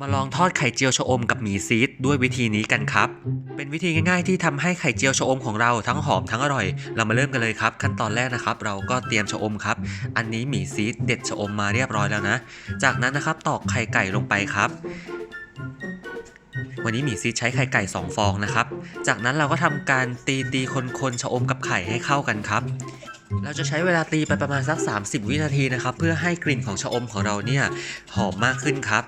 มาลองทอดไข่เจียวชะอมกับหมี่ซีดด้วยวิธีนี้กันครับ เป็นวิธีง่ายๆที่ทำให้ไข่เจียวชะอมของเราทั้งหอมทั้งอร่อย เรามาเริ่มกันเลยครับ ขั้นตอนแรกนะครับ เราก็เตรียมชะอมครับ อันนี้หมี่ซีดเด็ดชะอมมาเรียบร้อยแล้วนะ จากนั้นนะครับตอกไข่ไก่ลงไปครับ วันนี้หมี่ซีดใช้ไข่ไก่ 2 ฟองนะครับ จากนั้นเราก็ทำการตีตีคนๆชะอมกับไข่ให้เข้ากันครับ เราจะใช้เวลาตีไปประมาณสัก 30 วินาทีนะครับ เพื่อให้กลิ่นของชะอมของเราเนี่ยหอมมากขึ้นครับ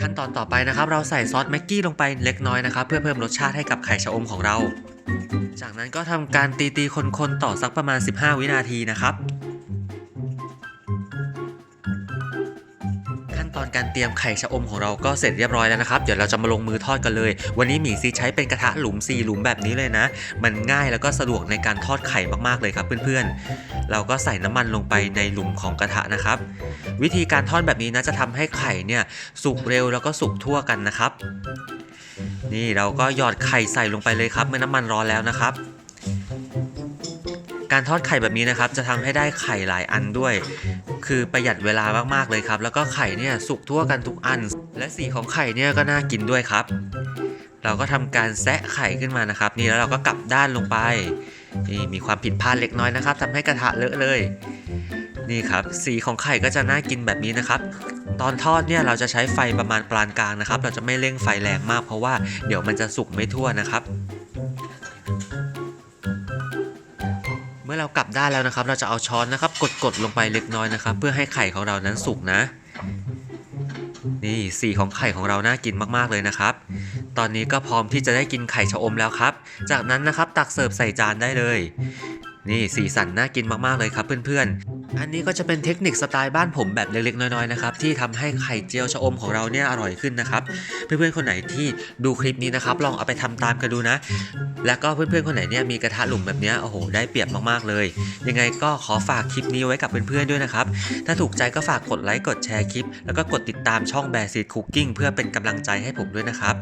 ขั้นตอนต่อไปนะครับ เราใส่ซอสแม็กกี้ลงไปเล็กน้อยนะครับ เพื่อเพิ่มรสชาติให้กับไข่ชะอมของเรา จากนั้นก็ทำการตีตีคนๆต่อสักประมาณ 15 วินาทีนะครับ ตอนการเตรียมไข่ชะอมของเราก็เสร็จเรียบร้อยแล้วนะครับ เดี๋ยวเราจะมาลงมือทอดกันเลย วันนี้หมี่ซีใช้เป็นกระทะหลุม4หลุมแบบนี้เลยนะ มันง่ายแล้วก็สะดวกในการทอดไข่มากๆเลยครับเพื่อนๆ เราก็ใส่น้ำมันลงไปในหลุมของกระทะนะครับ วิธีการทอดแบบนี้นะจะทำให้ไข่เนี่ยสุกเร็วแล้วก็สุกทั่วกันนะครับ นี่เราก็หยอดไข่ใส่ลงไปเลยครับเมื่อน้ำมันร้อนแล้วนะครับ การทอดไข่แบบนี้นะครับจะทำให้ได้ไข่หลายอันด้วย คือประหยัดเวลามากๆเลยครับ แล้วก็ไข่เนี่ยสุกทั่วกันทุกอัน และสีของไข่เนี่ยก็น่ากินด้วยครับ เราก็ทำการแซะไข่ขึ้นมานะครับ นี่แล้วเราก็กลับด้านลงไปนี่มีความผิดพลาดเล็กน้อยนะครับทำให้กระทะเลอะเลย นี่ครับ สีของไข่ก็จะน่ากินแบบนี้นะครับ ตอนทอดเนี่ยเราจะใช้ไฟประมาณปานกลางนะครับ เราจะไม่เร่งไฟแรงมากเพราะว่าเดี๋ยวมันจะสุกไม่ทั่วนะครับ เมื่อเรากลับได้แล้วนะครับ เราจะเอาช้อนนะครับ กดๆลงไปเล็กน้อยนะครับ เพื่อให้ไข่ของเรานั้นสุกนะ นี่สีของไข่ของเราน่ากินมากๆเลยนะครับ ตอนนี้ก็พร้อมที่จะได้กินไข่ชะอมแล้วครับ จากนั้นนะครับตักเสิร์ฟใส่จานได้เลย นี่สีสันน่ากินมากๆเลยครับเพื่อนๆ อันนี้ก็จะเป็นเทคนิคสไตล์บ้านผมแบบเล็กๆ น้อยๆนะครับที่ทำให้ไข่เจียวชะอมของเราเนี่ยอร่อยขึ้นนะครับเพื่อนๆคนไหนที่ดูคลิปนี้นะครับลองเอาไปทำตามกันดูนะ แล้วก็เพื่อนๆคนไหนเนี่ยมีกระทะหลุมแบบนี้โอ้โหได้เปรียบมากๆเลย ยังไงก็ขอฝากคลิปนี้ไว้กับเพื่อนๆด้วยนะครับถ้าถูกใจก็ฝากกดไลค์กดแชร์คลิป แล้วก็กดติดตามช่องแบร์ซีดคุกกิ้งเพื่อเป็นกำลังใจให้ผมด้วยนะครับ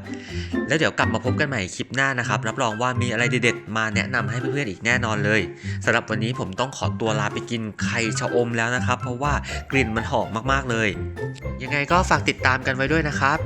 แล้วเดี๋ยวกลับมาพบกันใหม่คลิปหน้านะครับรับรองว่ามีอะไรเด็ดๆมาแนะนำให้เพื่อนๆอีกแน่นอนเลยสำหรับวันนี้ผมต้องขอตัวลาไปกินไข่ชะอมแล้วนะครับ เพราะว่ากลิ่นมันหอมมากๆเลย ยังไงก็ฝากติดตามกันไว้ด้วยนะครับ